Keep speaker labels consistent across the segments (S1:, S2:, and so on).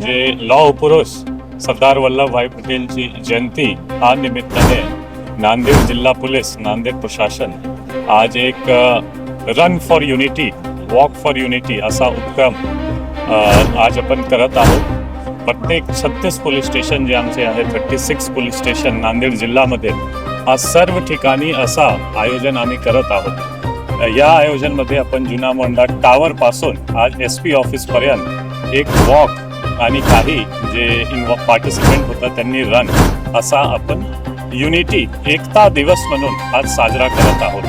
S1: म्हणजे लॉ पुरुष सरदार वल्लभभाई पटेलची जयंती हा निमित्ताने नांदेड जिल्हा पोलीस नांदेड प्रशासन आज एक run for unity walk for unity असा उपक्रम आज आपण करत आहोत. प्रत्येक छत्तीस पोलीस स्टेशन जे आमचे आहे thirty six police station Nanded जिल्ह्यामध्ये आज सर्व ठिकाणी असा आयोजन आम्ही करत आहोत. या आयोजनमध्ये आपण जुना मोंडा टावरपासून आज एस पी ऑफिसपर्यंत एक वॉक आणि काही जे इन्वॉ पार्टिसिपेंट होतं त्यांनी रन असा आपण युनिटी एकता दिवस म्हणून आज साजरा करत आहोत.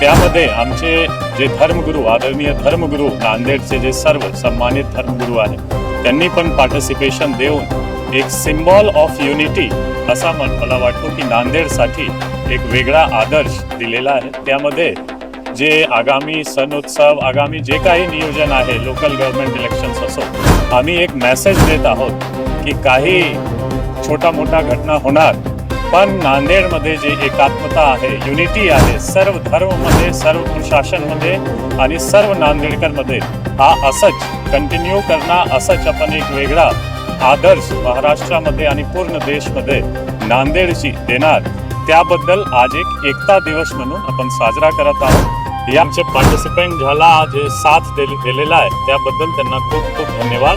S1: त्यामध्ये आमचे जे धर्मगुरू आदरणीय धर्मगुरू नांदेडचे जे सर्व सन्मानित धर्मगुरू आहेत त्यांनी पण पार्टिसिपेशन देऊन एक सिम्बॉल ऑफ युनिटी असा मन मला वाटतो की नांदेडसाठी एक वेगळा आदर्श दिलेला आहे. त्यामध्ये जे आगामी सण उत्सव आगामी जे काही नियोजन आहे लोकल गव्हर्नमेंट इलेक्शन्स असो आम्ही एक मेसेज देत आहोत की काही छोटा मोठा घटना होणार पण नांदेडमध्ये जे एकात्मता आहे युनिटी आहे सर्व धर्ममध्ये सर्व प्रशासनमध्ये आणि सर्व नांदेडकरमध्ये हा असंच कंटिन्यू करणं असंच आपण एक वेगळा आदर्श महाराष्ट्रामध्ये आणि पूर्ण देशमध्ये नांदेडची देणार. त्याबद्दल आज एक एकता दिवस म्हणून आपण साजरा करत आहोत. हे आमचे पार्टिसिपेंट झाला जे साथ दिलेला आहे त्याबद्दल त्यांना खूप खूप धन्यवाद.